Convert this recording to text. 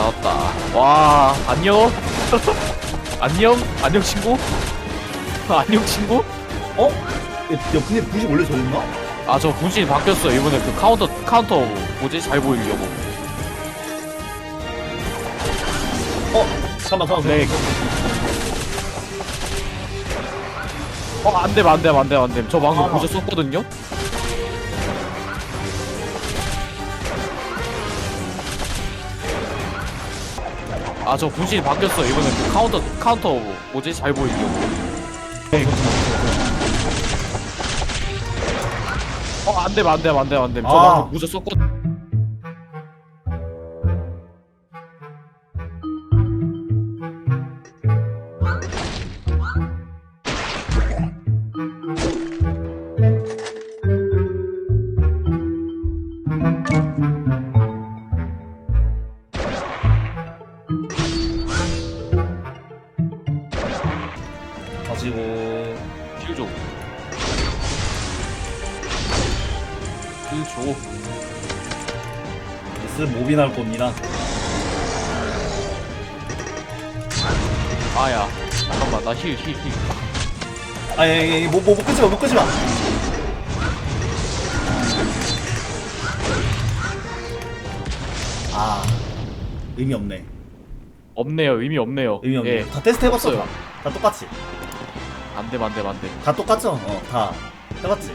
나왔다. 와, 안녕? 안녕? 안녕, 친구? 안녕, 친구? 어? 근데 불이 원래 저랬나? 아, 저 분신이 바뀌었어요. 이번에 그 카운터, 카운터, 뭐지? 잘 보이려고. 어? 잠깐만 잠깐만 네. 어, 안 돼, 안 돼, 안 돼, 안 돼. 저 방금 아. 보조 썼거든요? 아, 저 분신이 바뀌었어요. 이번에 그 카운터, 카운터, 뭐지? 잘 보이려고. 네, 어, 안 돼, 안 돼, 안 돼, 안 돼. 저 아. 방금 보조 썼거 가지고 힐 줘. 힐 줘. S 모비 나올 겁니다 아야. 잠깐만, 나 힐, 힐, 힐. 아예 뭐, 뭐, 뭐 끄지마 뭐 끄지 마 아 의미 없네 없네요. 의미 없네요. 의미 없네 예. 다 테스트 해봤어 없어요. 다, 다 똑같이 안 돼, 안 돼, 안 돼. 다 똑같죠? 어다 해봤지